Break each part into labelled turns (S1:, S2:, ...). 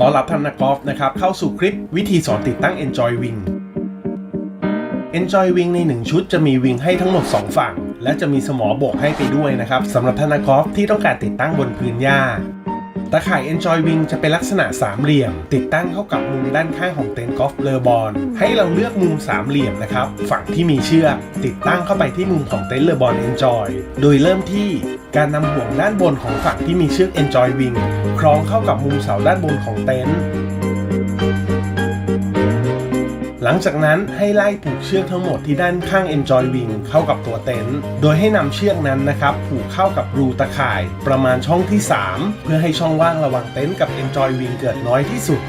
S1: ต้อนรับท่านนักกอล์ฟนะครับเข้าสู่คลิปวิธีสอนติดตั้ง Enjoy Wing Enjoy Wing ใน 1 ชุดจะมีวิงให้ทั้งหมด 2 ฝั่ง และจะมีสมอบกให้ไปด้วยนะครับสำหรับท่านนักกอล์ฟที่ต้องการติดตั้งบนพื้นหญ้า ตะข่าย Enjoy Wing จะเป็นลักษณะสามเหลี่ยม ติดตั้งเข้ากับมุมด้านข้างของเต็นท์กอล์ฟเลอบอลให้เราเลือกมุมสามเหลี่ยมนะครับ ฝั่งที่มีเชือกติดตั้งเข้าไปที่มุมของเต็นท์เลอบอล Enjoy โดยเริ่มที่การนำห่วงด้านบนของฝั่งที่มีเชือก Enjoy Wing คล้องเข้ากับมุมเสาด้านบนของเต็นท์ หลังจากนั้นให้ไล่ผูกเชือกทั้งหมดที่ด้านข้าง Enjoy Wing เข้ากับตัวเต็นท์ โดยให้นำเชือกนั้นนะครับผูกเข้ากับรูตะข่าย ประมาณช่องที่ 3 เพื่อให้ช่องว่างระหว่างเต็นท์กับ Enjoy Wing เกิดน้อยที่สุด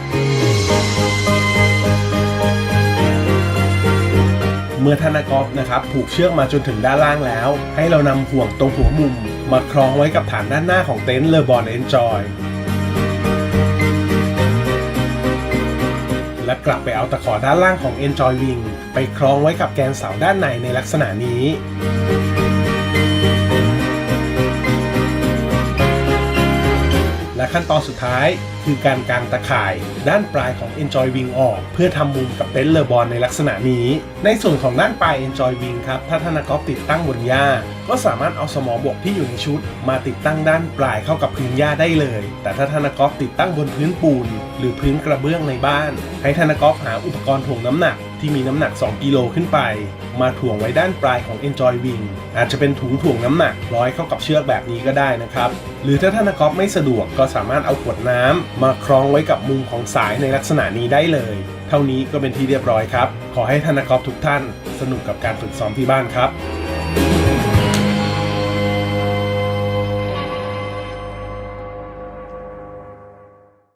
S1: เมื่อธนากอฟนะครับผูกเชือกมาจนถึงด้านล่างแล้ว ให้เรานำห่วงตรงหัวมุม มาคล้องไว้กับฐานด้านหน้าของเต็นท์เลอบอนเอนจอย และกลับไปเอาตะขอด้านล่างของ Enjoy Wing ไปคล้องไว้กับแกนเสาด้านในในลักษณะนี้ ขั้นตอนสุดท้าย คือการกางตะข่าย ด้านปลายของ Enjoy Wing ออก เพื่อทำมุมกับเต็นท์เลอบอลในลักษณะนี้ ในส่วนของด้านปลาย Enjoy Wing ครับ ถ้าท่านกกอล์ฟติดตั้งบนหญ้า ก็สามารถเอาสมอบกที่อยู่ในชุด มาติดตั้งด้านปลายเข้ากับพื้นหญ้าได้เลย แต่ถ้าท่านกกอล์ฟติดตั้งบนพื้นปูน หรือพื้นกระเบื้องในบ้าน ให้ท่านกกอล์ฟหาอุปกรณ์ถ่วงน้ำหนักที่มีน้ำหนัก 2 กิโลขึ้นไป มาถ่วงไว้ด้านปลายของ Enjoy Wing อาจจะเป็นถุงถ่วงน้ำหนักร้อยเข้ากับเชือกแบบนี้ก็ได้นะครับ หรือถ้าท่านกอล์ฟไม่สะดวกก็สามารถเอาขวดน้ำมาคล้องไว้กับมุมของสายในลักษณะนี้ได้เลย เท่านี้ก็เป็นที่เรียบร้อยครับ ขอให้ท่านกกอล์ฟทุกท่าน สนุกกับการฝึกซ้อมที่บ้านครับ